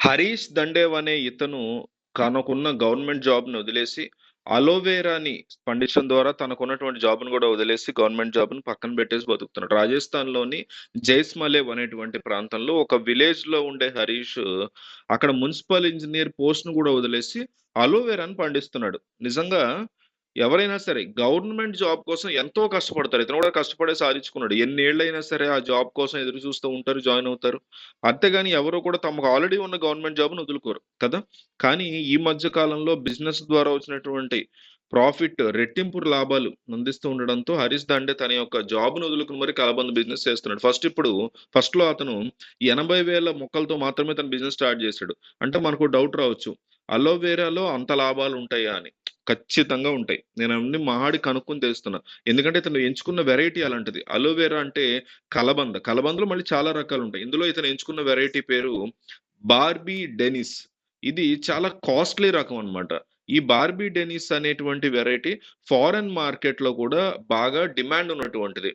హరీష్ దండేవ్ అనే ఇతను తనకున్న గవర్నమెంట్ జాబ్‌ని వదిలేసి, అలోవేరాని పండించడం ద్వారా తనకున్నటువంటి జాబ్‌ని కూడా వదిలేసి, గవర్నమెంట్ జాబ్ను పక్కన పెట్టేసి బతుకుతున్నాడు. రాజస్థాన్‌లోని జైస్మలేవ్ అనేటువంటి ప్రాంతంలో ఒక విలేజ్‌లో ఉండే హరీష్ అక్కడ మున్సిపల్ ఇంజనీర్ పోస్ట్ను కూడా వదిలేసి, అలోవేరాని పండిస్తున్నాడు. నిజంగా ఎవరైనా సరే గవర్నమెంట్ జాబ్ కోసం ఎంతో కష్టపడతారు. ఇతను కూడా కష్టపడే సాధించుకున్నాడు. ఎన్నేళ్ళైనా సరే ఆ జాబ్ కోసం ఎదురు చూస్తూ ఉంటారు. జాయిన్ అవుతారు. అంతేగాని ఎవరు కూడా తమకు ఆల్రెడీ ఉన్న గవర్నమెంట్ జాబ్ను వదులుకోరు కదా! కానీ ఈ మధ్య కాలంలో బిజినెస్ ద్వారా వచ్చినటువంటి ప్రాఫిట్ రెట్టింపు లాభాలు అందిస్తూ ఉండడంతో హరీష్ దాండే తన యొక్క జాబ్ను వదులుకుని మరి కలబంద బిజినెస్ చేస్తున్నాడు. ఫస్ట్ ఇప్పుడు ఫస్ట్‌లో అతను ఎనభై వేల మొక్కలతో మాత్రమే తన బిజినెస్ స్టార్ట్ చేశాడు. అంటే మనకు డౌట్ రావచ్చు. అలోవేరాలో అంత లాభాలు ఉంటాయా అని? ఖచ్చితంగా ఉంటాయి. నేను అన్ని మాడి కనుక్కొని తెలుస్తున్నా. ఎందుకంటే ఇతను ఎంచుకున్న వెరైటీ అలాంటిది. అలోవెరా అంటే కలబంద. కలబందలో మళ్ళీ చాలా రకాలు ఉంటాయి ఇందులో ఇతను ఎంచుకున్న వెరైటీ పేరు బార్బీ డెనిస్. ఇది చాలా కాస్ట్‌లీ రకం అన్నమాట. ఈ బార్బీ డెనిస్ అనేటువంటి వెరైటీ ఫారెన్ మార్కెట్‌లో కూడా బాగా డిమాండ్ ఉన్నటువంటిది.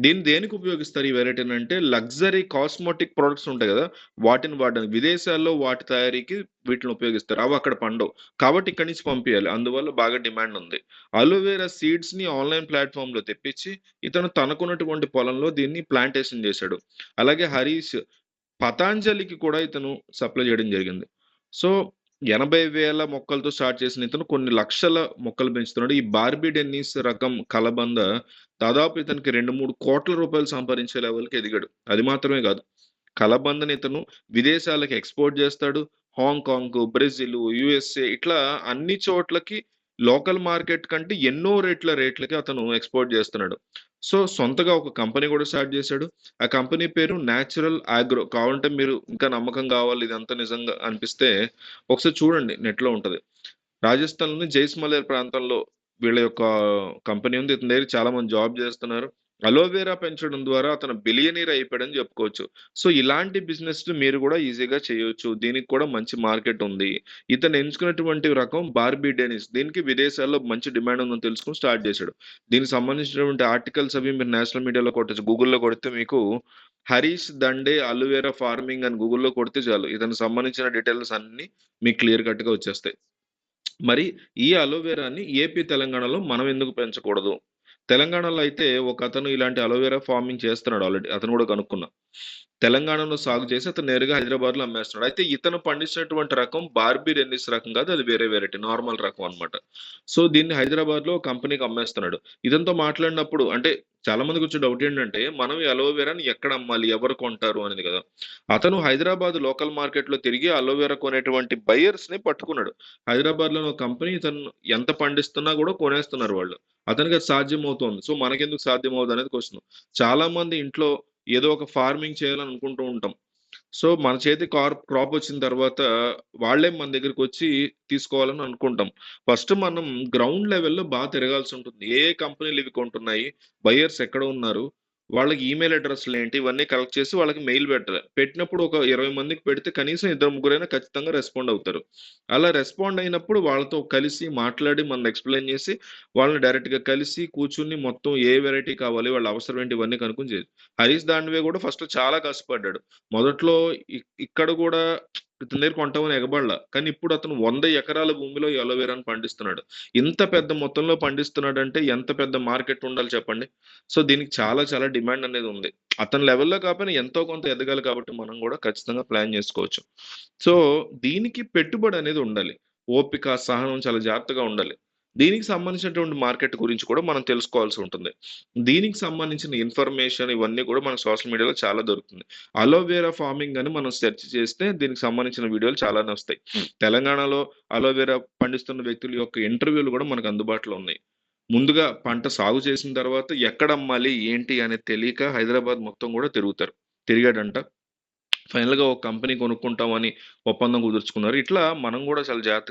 దీన్ని దేనికి ఉపయోగిస్తారు ఈ వెరైటీని అంటే లగ్జరీ కాస్మెటిక్ ప్రొడక్ట్స్ ఉంటాయి కదా వాటిని వాడడానికి విదేశాల్లో వాటి తయారీకి వీటిని ఉపయోగిస్తారు. అవి అక్కడ పండవు. కాబట్టి ఇక్కడి నుంచి పంపించాలి అందువల్ల బాగా డిమాండ్ ఉంది. అలోవెరా సీడ్స్‌ని ఆన్‌లైన్ ప్లాట్‌ఫార్మ్‌లో తెప్పించి ఇతను తనకున్నటువంటి పొలంలో దీన్ని ప్లాంటేషన్ చేశాడు. అలాగే హరీష్ పతాంజలికి కూడా ఇతను సప్లై చేయడం జరిగింది. సో ఎనభై వేల మొక్కలతో స్టార్ట్ చేసిన ఇతను కొన్ని లక్షల మొక్కలు పెంచుతున్నాడు. ఈ బార్బీ డెన్నిస్ రకం కలబంద దాదాపు ఇతనికి 2, 3 కోట్ల రూపాయలు సంపాదించే లెవెల్‌కి ఎదిగాడు. అది మాత్రమే కాదు కలబందని ఇతను విదేశాలకు ఎక్స్‌పోర్ట్ చేస్తాడు. హాంకాంగ్, బ్రెజిల్, యూఎస్ఏ ఇట్లా అన్ని చోట్లకి లోకల్ మార్కెట్ కంటే ఎన్నో రేట్ల రేట్లకి అతను ఎక్స్‌పోర్ట్ చేస్తున్నాడు. సో సొంతగా ఒక కంపెనీ కూడా స్టార్ట్ చేశాడు. ఆ కంపెనీ పేరు నేచురల్ ఆగ్రో కావాలంటే మీరు ఇంకా నమ్మకం కావాలి ఇదంతా నిజంగా అనిపిస్తే ఒకసారి చూడండి నెట్‌లో ఉంటుంది రాజస్థాన్‌లోని జైస్మలేర్ ప్రాంతంలో వీళ్ళ యొక్క కంపెనీ ఉంది. ఇతని దగ్గర చాలా మంది జాబ్ చేస్తున్నారు. అలోవెరా పెంచడం ద్వారా అతను బిలియనీర్ అయిపోయాడని చెప్పుకోవచ్చు. సో ఇలాంటి బిజినెస్ మీరు కూడా ఈజీగా చేయొచ్చు. దీనికి కూడా మంచి మార్కెట్ ఉంది. ఇతను ఎంచుకున్నటువంటి రకం బార్బీ డెనిస్. దీనికి విదేశాల్లో మంచి డిమాండ్ ఉందని తెలుసుకొని స్టార్ట్ చేశాడు. దీనికి సంబంధించినటువంటి ఆర్టికల్స్ అవి మీరు నేషనల్ మీడియాలో కొట్టచ్చు గూగుల్‌లో కొడితే మీకు హరీష్ దండే అలోవెరా ఫార్మింగ్ అని గూగుల్‌లో కొడితే చాలు. ఇతనికి సంబంధించిన డీటెయిల్స్ అన్నీ మీకు క్లియర్ కట్‌గా వచ్చేస్తాయి. మరి ఈ అలోవెరాని ఏపీ, తెలంగాణలో మనం ఎందుకు పెంచకూడదు? తెలంగాణలో అయితే ఒక అతను ఇలాంటి అలోవెరా ఫార్మింగ్ చేస్తున్నాడు ఆల్రెడీ. అతను కూడా కనుక్కున్నా. తెలంగాణలో సాగు చేసి అతను నేరుగా హైదరాబాద్‌లో అమ్మేస్తున్నాడు. అయితే ఇతను పండించినటువంటి రకం బార్బీ రెన్నిస్ రకం కాదు. అది వేరే వెరైటీ. నార్మల్ రకం అన్నమాట. సో దీన్ని హైదరాబాద్‌లో కంపెనీకి అమ్మేస్తున్నాడు. ఇతనితో మాట్లాడినప్పుడు అంటే చాలా మందికి వచ్చే డౌట్ ఏంటంటే మనం ఈ అలోవెరాని ఎక్కడ అమ్మాలి? ఎవరు కొంటారు? అనేది కదా! అతను హైదరాబాద్ లోకల్ మార్కెట్‌లో తిరిగి అలోవెరా కొనేటువంటి బయర్స్‌ని పట్టుకున్నాడు. హైదరాబాద్లో ఒక కంపెనీ ఇతను ఎంత పండిస్తున్నా కూడా కొనేస్తున్నారు వాళ్ళు. అతనికి అది సాధ్యమవుతోంది. సో మనకెందుకు సాధ్యం అవుతుంది అనేది క్వశ్చన్ చాలా మంది ఇంట్లో ఏదో ఒక ఫార్మింగ్ చేయాలని అనుకుంటూ ఉంటాం. సో మన చేతి కార్ క్రాప్ వచ్చిన తర్వాత వాళ్ళే మన దగ్గరికి వచ్చి తీసుకోవాలని అనుకుంటాం. ఫస్ట్ మనం గ్రౌండ్ లెవెల్‌లో బాగా తిరగాల్సి ఉంటుంది. ఏ ఏ కంపెనీలు ఇవి కొంటున్నాయి? బయర్స్ ఎక్కడ ఉన్నారు? వాళ్ళకి ఈమెయిల్ అడ్రెస్‌లేంటి? ఇవన్నీ కలెక్ట్ చేసి వాళ్ళకి మెయిల్ పెట్టాలి. పెట్టినప్పుడు ఒక 20 మందికి పెడితే కనీసం ఇద్దరు ముగ్గురైనా ఖచ్చితంగా రెస్పాండ్ అవుతారు. అలా రెస్పాండ్ అయినప్పుడు వాళ్ళతో కలిసి మాట్లాడి మనం ఎక్స్‌ప్లెయిన్ చేసి వాళ్ళని డైరెక్ట్‌గా కలిసి కూర్చొని మొత్తం ఏ వెరైటీ కావాలి? వాళ్ళ అవసరం ఏంటి? ఇవన్నీ కనుక్కుని చేయొచ్చు. హరీష్ దాండవే కూడా ఫస్ట్ చాలా కష్టపడ్డాడు. మొదట్లో ఇక్కడ కూడా ఇతని దగ్గర కొంటామని ఎగబడలా. కానీ ఇప్పుడు అతను వంద ఎకరాల భూమిలో ఎలోవేరాను పండిస్తున్నాడు. ఇంత పెద్ద మొత్తంలో పండిస్తున్నాడు అంటే ఎంత పెద్ద మార్కెట్ ఉండాలి చెప్పండి. సో దీనికి చాలా చాలా డిమాండ్ అనేది ఉంది. అతని లెవెల్‌లో కాకపోయినా ఎంతో కొంత ఎదగాలి కాబట్టి మనం కూడా ఖచ్చితంగా ప్లాన్ చేసుకోవచ్చు. సో దీనికి పెట్టుబడి అనేది ఉండాలి. ఓపిక, సహనం చాలా జాగ్రత్తగా ఉండాలి. దీనికి సంబంధించినటువంటి మార్కెట్ గురించి కూడా మనం తెలుసుకోవాల్సి ఉంటుంది. దీనికి సంబంధించిన ఇన్ఫర్మేషన్ ఇవన్నీ కూడా మనకు సోషల్ మీడియాలో చాలా దొరుకుతుంది. అలోవెరా ఫార్మింగ్ అని మనం సెర్చ్ చేస్తే దీనికి సంబంధించిన వీడియోలు చాలానే వస్తాయి. తెలంగాణలో అలోవెరా పండిస్తున్న వ్యక్తుల యొక్క ఇంటర్వ్యూలు కూడా మనకు అందుబాటులో ఉన్నాయి. ముందుగా పంట సాగు చేసిన తర్వాత ఎక్కడ అమ్మాలి? ఏంటి? అనేది తెలియక హైదరాబాద్ మొత్తం కూడా తిరుగుతారు. తిరిగాడంట. ఫైనల్‌గా ఒక కంపెనీ కొనుక్కుంటామని ఒప్పందం కుదుర్చుకున్నారు. ఇట్లా మనం కూడా చాలా జాగ్రత్తగా